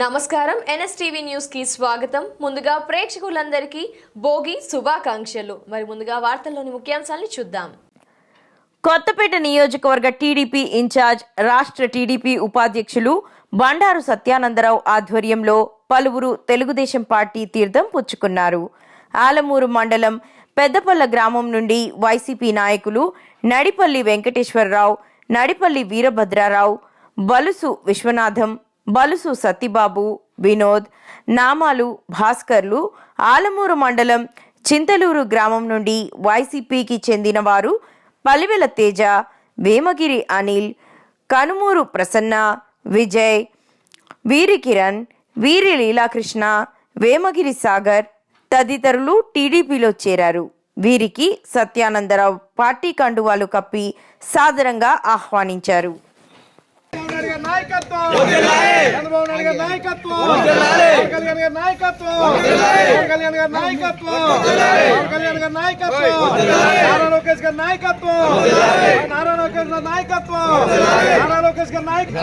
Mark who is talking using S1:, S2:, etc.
S1: నమస్కారం. ఎన్ఎస్టీవీ న్యూస్కి స్వాగతం. ముందుగా ప్రేక్షకులందరికీ భోగి శుభాకాంక్షలు. మరి ముందుగా వార్తల్లోని ముఖ్యాంశాలను చూద్దాం.
S2: కొత్తపేట నియోజకవర్గ టీడీపీ ఇన్ఛార్జ్ రాష్ట్ర టీడీపీ ఉపాధ్యక్షులు బండారు సత్యానందరావు ఆధ్వర్యంలో పలువురు తెలుగుదేశం పార్టీ తీర్థం పుచ్చుకున్నారు. ఆలమూరు మండలం పెద్దపల్ల గ్రామం నుండి వైసీపీ నాయకులు నడిపల్లి వెంకటేశ్వరరావు నడిపల్లి వీరభద్రారావు బలుసు విశ్వనాథం బలుసు సత్తిబాబు వినోద్ నామాలు భాస్కర్లు ఆలమూరు మండలం చింతలూరు గ్రామం నుండి వైసీపీకి చెందిన వారు పలివెల తేజ వేమగిరి అనిల్ కనుమూరు ప్రసన్న విజయ్ వీరి కిరణ్ వీరి లీలాకృష్ణ వేమగిరి సాగర్ తదితరులు టీడీపీలో చేరారు. వీరికి సత్యానందరావు పార్టీ కండువాలు కప్పి సాదరంగా ఆహ్వానించారు.
S3: గారి నాయకత్వం. కళ్యాణ్ గారి నాయకత్వం. కళ్యాణ్ గారి నాయకత్వం. కళ్యాణ్ గారి నాయకత్వం. నారా లోకేష్ గారి నాయకత్వం. నారా లోకేష్ గారి నాయకత్వం. నారా లోకేష్ గారి నాయకత్వం.